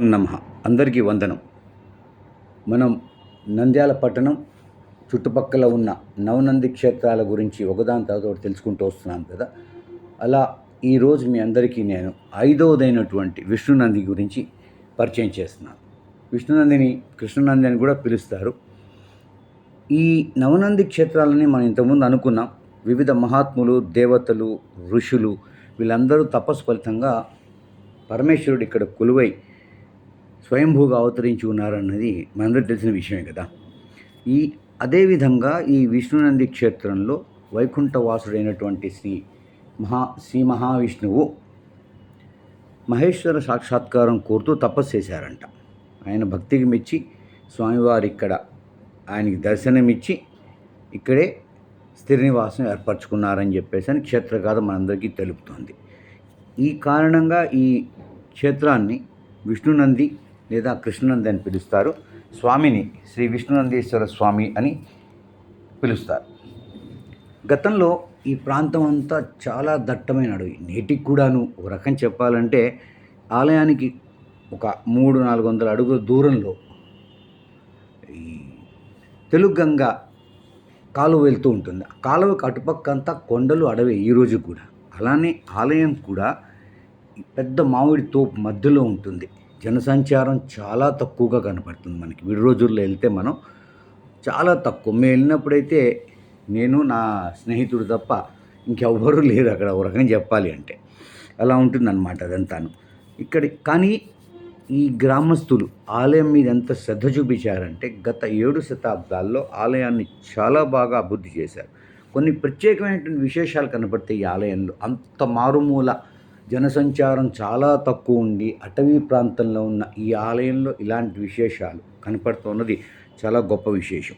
నమ. అందరికీ వందనం. మనం నంద్యాల పట్టణం చుట్టుపక్కల ఉన్న నవనంది క్షేత్రాల గురించి ఒకదాని తర్వాత తెలుసుకుంటూ వస్తున్నాం కదా. అలా ఈరోజు మీ అందరికీ నేను ఐదవదైనటువంటి విష్ణునంది గురించి పరిచయం చేస్తున్నాను. విష్ణునందిని కృష్ణనంది అని కూడా పిలుస్తారు. ఈ నవనంది క్షేత్రాలని మనం ఇంతకుముందు అనుకున్నాం. వివిధ మహాత్ములు దేవతలు ఋషులు వీళ్ళందరూ తపస్సు ఫలితంగా పరమేశ్వరుడు ఇక్కడ కొలువై స్వయంభూగా అవతరించి ఉన్నారన్నది మనందరికీ తెలిసిన విషయమే కదా. ఈ అదేవిధంగా ఈ విష్ణునంది క్షేత్రంలో వైకుంఠవాసుడైనటువంటి శ్రీ మహా శ్రీ మహావిష్ణువు మహేశ్వర సాక్షాత్కారం కోరుతూ తపస్సు చేశారంట. ఆయన భక్తికి మెచ్చి స్వామివారు ఇక్కడ ఆయనకి దర్శనమిచ్చి ఇక్కడే స్థిర నివాసం ఏర్పరచుకున్నారని చెప్పేసి అని క్షేత్రగాథ మనందరికీ తెలుపుతోంది. ఈ కారణంగా ఈ క్షేత్రాన్ని విష్ణునంది లేదా కృష్ణనంది అని పిలుస్తారు. స్వామిని శ్రీ విష్ణునందీశ్వర స్వామి అని పిలుస్తారు. గతంలో ఈ ప్రాంతం అంతా చాలా దట్టమైన అడవి నేటికి కూడాను ఒక రకం చెప్పాలంటే ఆలయానికి ఒక మూడు నాలుగు వందల అడుగుల దూరంలో ఈ తెలుగంగ కాలువ వెళ్తూ ఉంటుంది. కాలువకి అటుపక్క అంతా కొండలు అడవి ఈ రోజు కూడా. అలానే ఆలయం కూడా పెద్ద మామిడి తోపు మధ్యలో ఉంటుంది. జనసంచారం చాలా తక్కువగా కనపడుతుంది మనకి. విడి రోజుల్లో వెళ్తే మనం చాలా తక్కువ. మేము వెళ్ళినప్పుడైతే నేను నా స్నేహితుడు తప్ప ఇంకెవ్వరూ లేరు అక్కడ ఒక రకంగా చెప్పాలి అంటే. అలా ఉంటుందన్నమాట అదంతాను ఇక్కడ కానీ ఈ గ్రామస్తులు ఆలయం మీద ఎంత శ్రద్ధ చూపించారంటే గత ఏడు శతాబ్దాల్లో ఆలయాన్ని చాలా బాగా అభివృద్ధి చేశారు. కొన్ని ప్రత్యేకమైనటువంటి విశేషాలు కనపడతాయి ఈ ఆలయంలో. అంత మారుమూల జనసంచారం చాలా తక్కువ ఉండి అటవీ ప్రాంతంలో ఉన్న ఈ ఆలయంలో ఇలాంటి విశేషాలు కనపడుతున్నది చాలా గొప్ప విశేషం.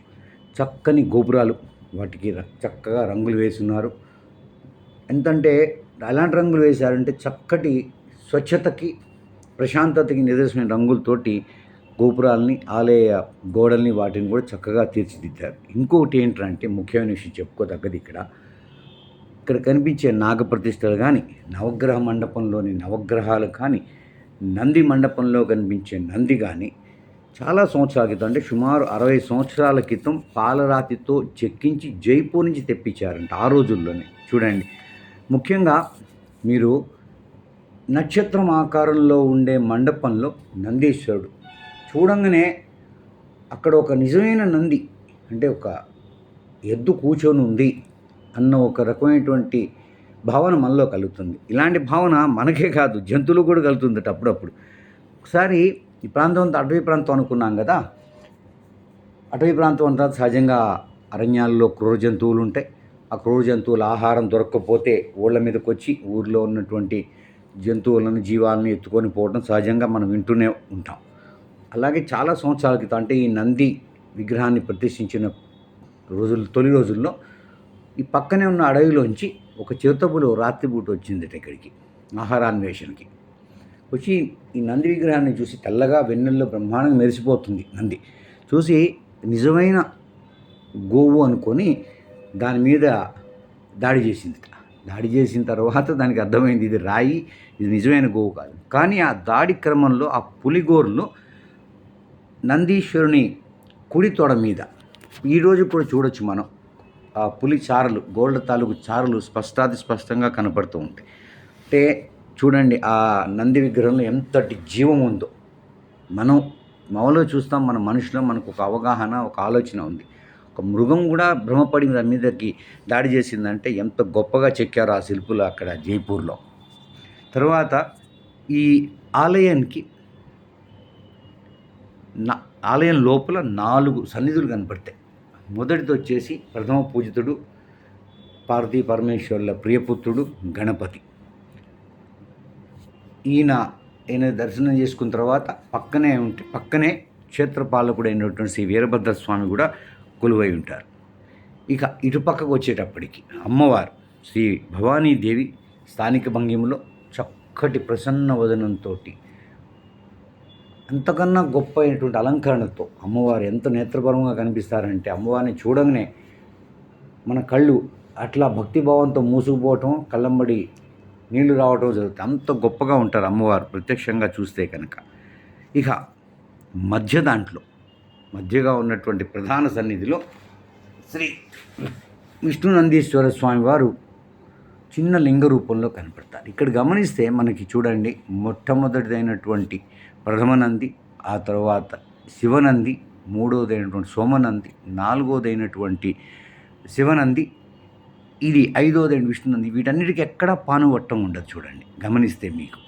చక్కని గోపురాలు వాటికి ర- చక్కగా రంగులు వేసున్నారు. ఎంతంటే ఎలాంటి రంగులు వేశారంటే చక్కటి స్వచ్ఛతకి ప్రశాంతతకి నిదర్శన రంగులతోటి గోపురాలని ఆలయ గోడల్ని వాటిని కూడా చక్కగా తీర్చిదిద్దారు. ఇంకొకటి ఏంటంటే ముఖ్యమైన విషయం చెప్పుకోదగ్గది ఇక్కడ ఇక్కడ కనిపించే నాగప్రతిష్టలు కానీ నవగ్రహ మండపంలోని నవగ్రహాలు కానీ నంది మండపంలో కనిపించే నంది కానీ చాలా సంవత్సరాల క్రితం అంటే సుమారు అరవై సంవత్సరాల క్రితం పాలరాతితో చెక్కించి జైపూర్ నుంచి తెప్పించారంట ఆ రోజుల్లోనే. చూడండి. ముఖ్యంగా మీరు నక్షత్రం ఆకారంలో ఉండే మండపంలో నందీశ్వరుడు చూడంగానే అక్కడ ఒక నిజమైన నంది అంటే ఒక ఎద్దు కూర్చొని ఉంది. అన్న ఒక రకమైనటువంటి భావన మనలో కలుగుతుంది. ఇలాంటి భావన మనకే కాదు జంతువులు కూడా కలుగుతుంది అప్పుడప్పుడు. ఒకసారి ఈ ప్రాంతం అంతా అటవీ ప్రాంతం అనుకున్నాం కదా? అటవీ ప్రాంతం అంతా సహజంగా అరణ్యాల్లో క్రూర జంతువులు ఉంటాయి. ఆ క్రూర జంతువుల ఆహారం దొరకకపోతే ఊళ్ళ మీదకి వచ్చి ఊర్లో ఉన్నటువంటి జంతువులను జీవాలను ఎత్తుకొని పోవడం సహజంగా మనం వింటూనే ఉంటాం. అలాగే చాలా సంవత్సరాల క్రితం అంటే ఈ నంది విగ్రహాన్ని ప్రతిష్ఠించిన రోజులు తొలి రోజుల్లో ఈ పక్కనే ఉన్న అడవిలోంచి ఒక చిరుతపులు రాత్రిపూట వచ్చిందట ఇక్కడికి ఆహారాన్వేషణకి. వచ్చి ఈ నంది విగ్రహాన్ని చూసి తెల్లగా వెన్నెల్లో బ్రహ్మాండంగా మెరిసిపోతుంది నంది. చూసి నిజమైన గోవు అనుకొని దాని మీద దాడి చేసింది దాడి చేసిన తర్వాత దానికి అర్థమైంది ఇది రాయి ఇది నిజమైన గోవు కాదు. కానీ ఆ దాడి క్రమంలో ఆ పులిగోరును నందీశ్వరుని కుడి తొడ మీద ఈరోజు కూడా చూడొచ్చు మనం. ఆ పులి చారలు గోల్డ్ తాలూకు చారలు స్పష్టాది స్పష్టంగా కనపడుతూ ఉంటాయి. అంటే చూడండి ఆ నంది విగ్రహంలో ఎంతటి జీవం ఉందో. మనం మామూలుగా చూస్తాం మన మనుషులో మనకు ఒక అవగాహన ఒక ఆలోచన ఉంది. ఒక మృగం కూడా భ్రమపడి దాని మీదకి దాడి చేసిందంటే ఎంత గొప్పగా చెక్కారు ఆ శిల్పులు అక్కడ జైపూర్లో. తర్వాత ఈ ఆలయానికి నా ఆలయం లోపల నాలుగు సన్నిధులు కనపడతాయి. మొదటిది వచ్చేసి ప్రథమ పూజితుడు పార్వతీ పరమేశ్వరుల ప్రియపుత్రుడు గణపతి. ఈయన ఈయన దర్శనం చేసుకున్న తర్వాత పక్కనే ఉంటే పక్కనే క్షేత్రపాలకుడు అయినటువంటి శ్రీ వీరభద్ర స్వామి కూడా కొలువై ఉంటారు. ఇక ఇటుపక్కకు వచ్చేటప్పటికి అమ్మవారు శ్రీ భవానీదేవి స్థానిక భంగిమలో చక్కటి ప్రసన్న వదనంతో అంతకన్నా గొప్ప అయినటువంటి అలంకరణతో అమ్మవారు ఎంత నేత్రపరంగా కనిపిస్తారంటే అమ్మవారిని చూడగానే మన కళ్ళు అట్లా భక్తిభావంతో మూసుకుపోవటం కళ్ళంబడి నీళ్ళు రావటం జరుగుతుంది. అంత గొప్పగా ఉంటారు అమ్మవారు ప్రత్యక్షంగా చూస్తే కనుక. ఇక మధ్య దాంట్లో మధ్యగా ఉన్నటువంటి ప్రధాన సన్నిధిలో శ్రీ విష్ణునందీశ్వర స్వామి వారు చిన్న లింగ రూపంలో కనపడతారు. ఇక్కడ గమనిస్తే మనకి చూడండి మొట్టమొదటిదైనటువంటి ప్రథమ నంది ఆ తర్వాత శివనంది మూడోదైనటువంటి సోమనంది నాలుగోదైనటువంటి శివనంది ఇది ఐదోదైన విష్ణునంది. వీటన్నిటికీ ఎక్కడా పానువట్టం ఉండదు చూడండి. గమనిస్తే మీకు.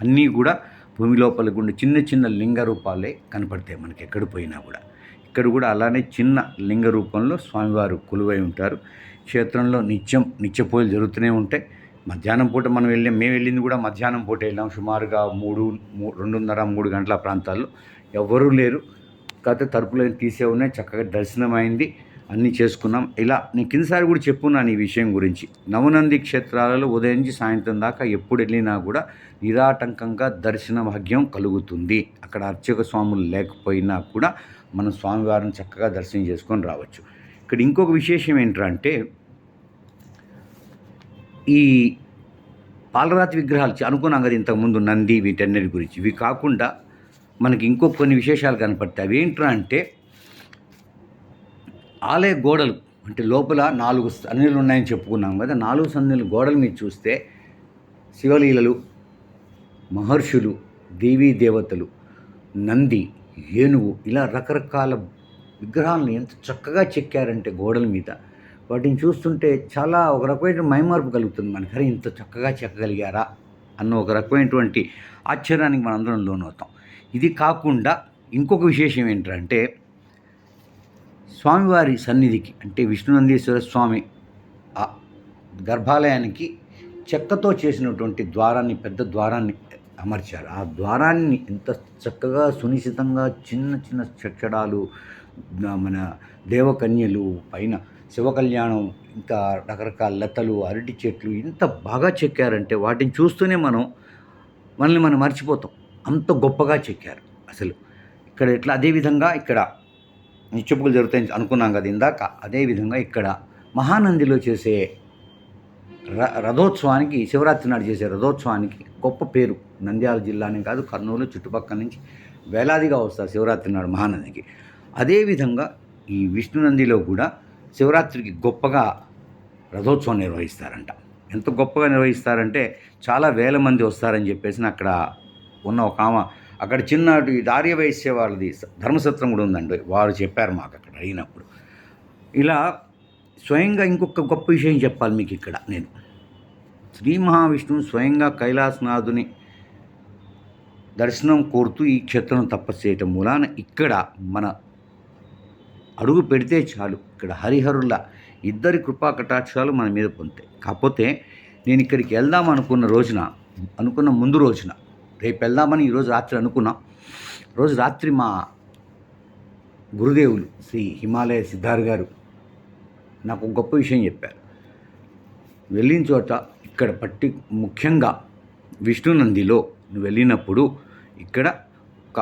అన్నీ కూడా భూమి లోపల గుండి చిన్న చిన్న లింగ రూపాలే కనపడతాయి మనకి ఎక్కడ పోయినా కూడా. ఇక్కడ కూడా అలానే చిన్న లింగ రూపంలో స్వామివారు కొలువై ఉంటారు. క్షేత్రంలో నిత్యం నిత్యపోయలు జరుగుతూనే ఉంటాయి. మధ్యాహ్నం పూట మనం వెళ్ళాం మేము వెళ్ళింది కూడా మధ్యాహ్నం పూట వెళ్ళాం. సుమారుగా మూడు మూ రెండున్నర మూడు గంటల ప్రాంతాల్లో. ఎవ్వరూ లేరు. కాకపోతే తలుపులు తీసే ఉన్నాయి. చక్కగా దర్శనం అయింది అన్నీ చేసుకున్నాం. ఇలా నేను కిందసారి కూడా చెప్పున్నాను ఈ విషయం గురించి. నవనంది క్షేత్రాలలో ఉదయం నుంచి సాయంత్రం దాకా ఎప్పుడు వెళ్ళినా కూడా నిరాటంకంగా దర్శన భాగ్యం కలుగుతుంది. అక్కడ అర్చక స్వాములు లేకపోయినా కూడా మనం స్వామివారిని చక్కగా దర్శనం చేసుకొని రావచ్చు. ఇక్కడ ఇంకొక విశేషం ఏంటంటే ఈ పాలరాతి విగ్రహాలు అనుకున్నాం కదా ఇంతకుముందు నంది వీటన్నిటి గురించి. ఇవి కాకుండా మనకి ఇంకో కొన్ని విశేషాలు కనపడతాయి. అవి ఏంట్రా అంటే ఆలయ గోడలు అంటే లోపల నాలుగు సన్నిలు ఉన్నాయని చెప్పుకున్నాం కదా. నాలుగు సన్నిలు గోడల మీద చూస్తే శివలీలలు మహర్షులు దేవీ దేవతలు నంది ఏనుగు ఇలా రకరకాల విగ్రహాలను ఎంత చక్కగా చెక్కారంటే గోడల మీద. వాటిని చూస్తుంటే చాలా ఒక రకమైన మైమార్పు కలుగుతుంది మనకి. అరే ఇంత చక్కగా చెక్కగలిగారా అన్న ఒక రకమైనటువంటి ఆశ్చర్యానికి మనందరం లోనవుతాం. ఇది కాకుండా ఇంకొక విశేషం ఏంటంటే స్వామివారి సన్నిధికి అంటే విష్ణునందీశ్వర స్వామి ఆ గర్భాలయానికి చెక్కతో చేసినటువంటి ద్వారాన్ని పెద్ద ద్వారాన్ని అమర్చారు. ఆ ద్వారాన్ని ఎంత చక్కగా సునిశ్చితంగా చిన్న చిన్న చక్షడాలు మన దేవకన్యలు పైన శివ కళ్యాణం ఇంకా రకరకాల లతలు అరటి చెట్లు ఇంత బాగా చెక్కారంటే వాటిని చూస్తూనే మనం మనల్ని మనం మర్చిపోతాం. అంత గొప్పగా చెక్కారు అసలు. ఇక్కడ ఎట్లా అదేవిధంగా ఇక్కడ నిత్యపులు జరుగుతాయని అనుకున్నాం కదా ఇందాక. అదేవిధంగా ఇక్కడ మహానందిలో చేసే ర రథోత్సవానికి శివరాత్రి నాడు చేసే రథోత్సవానికి గొప్ప పేరు. నంద్యాల జిల్లానే కాదు కర్నూలు చుట్టుపక్కల నుంచి వేలాదిగా వస్తారు శివరాత్రి నాడు మహానందికి. అదేవిధంగా ఈ విష్ణునందిలో కూడా శివరాత్రికి గొప్పగా రథోత్సవం నిర్వహిస్తారంట. ఎంత గొప్పగా నిర్వహిస్తారంటే చాలా వేల మంది వస్తారని చెప్పేసి అక్కడ ఉన్న ఒక ఆమె అక్కడ చిన్నటి దార్య వైశ్య వాళ్ళది ధర్మసత్రం కూడా ఉందండి. వారు చెప్పారు మాకు అక్కడ అయినప్పుడు. ఇలా స్వయంగా ఇంకొక గొప్ప విషయం చెప్పాలి మీకు ఇక్కడ నేను. శ్రీ మహావిష్ణువు స్వయంగా కైలాసనాథుని దర్శనం కోరుతూ ఈ క్షేత్రం తపస్సు చేయటం మూలాన ఇక్కడ మన అడుగు పెడితే చాలు. ఇక్కడ హరిహరుల ఇద్దరి కృపా కటాక్షాలు మన మీద పొందుతాయి. కాకపోతే నేను ఇక్కడికి వెళ్దాం అనుకున్న రోజున అనుకున్న ముందు రోజున రేపు వెళ్దామని ఈరోజు రాత్రి అనుకున్నాం రోజు రాత్రి మా గురుదేవులు శ్రీ హిమాలయ సిద్ధార్ గారు నాకు ఒక గొప్ప విషయం చెప్పారు. వెళ్ళిన చోట ఇక్కడ పట్టి ముఖ్యంగా విష్ణునందిలో నువ్వు వెళ్ళినప్పుడు ఇక్కడ ఒక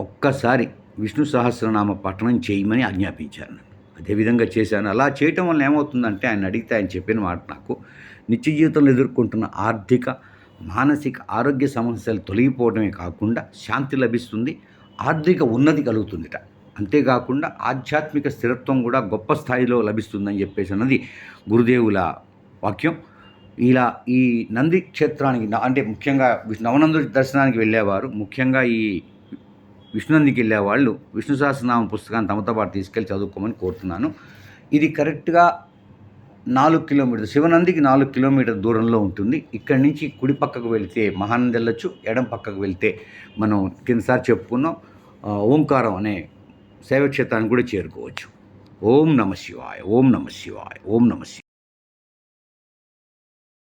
ఒక్కసారి విష్ణు సహస్రనామ పఠనం చేయమని ఆజ్ఞాపించారు. నన్ను అదేవిధంగా చేశాను. అలా చేయటం వల్ల ఏమవుతుందంటే ఆయన అడిగితే ఆయన చెప్పిన మాట నాకు నిత్య జీవితంలో ఎదుర్కొంటున్న ఆర్థిక మానసిక ఆరోగ్య సమస్యలు తొలగిపోవడమే కాకుండా శాంతి లభిస్తుంది ఆర్థిక ఉన్నతి కలుగుతుందిట. అంతేకాకుండా ఆధ్యాత్మిక స్థిరత్వం కూడా గొప్ప స్థాయిలో లభిస్తుందని చెప్పేసి అన్నది గురుదేవుల వాక్యం. ఇలా ఈ నంది క్షేత్రానికి అంటే ముఖ్యంగా నవనందు దర్శనానికి వెళ్ళేవారు. ముఖ్యంగా ఈ విష్ణునందికి వెళ్ళేవాళ్ళు విష్ణు సహస్రనామ పుస్తకాన్ని తమతో పాటు తీసుకెళ్ళి చదువుకోమని కోరుతున్నాను. ఇది కరెక్ట్గా నాలుగు కిలోమీటర్ శివనందికి నాలుగు కిలోమీటర్ దూరంలో ఉంటుంది. ఇక్కడి నుంచి కుడి పక్కకు వెళితే మహానంది వెళ్ళొచ్చు ఎడం పక్కకు వెళితే మనం కిందసారి చెప్పుకున్నాం ఓంకారం అనే శైవక్షేత్రానికి కూడా చేరుకోవచ్చు. ఓం నమ శివాయ ఓం నమ శివాయ ఓం నమ శివాయ.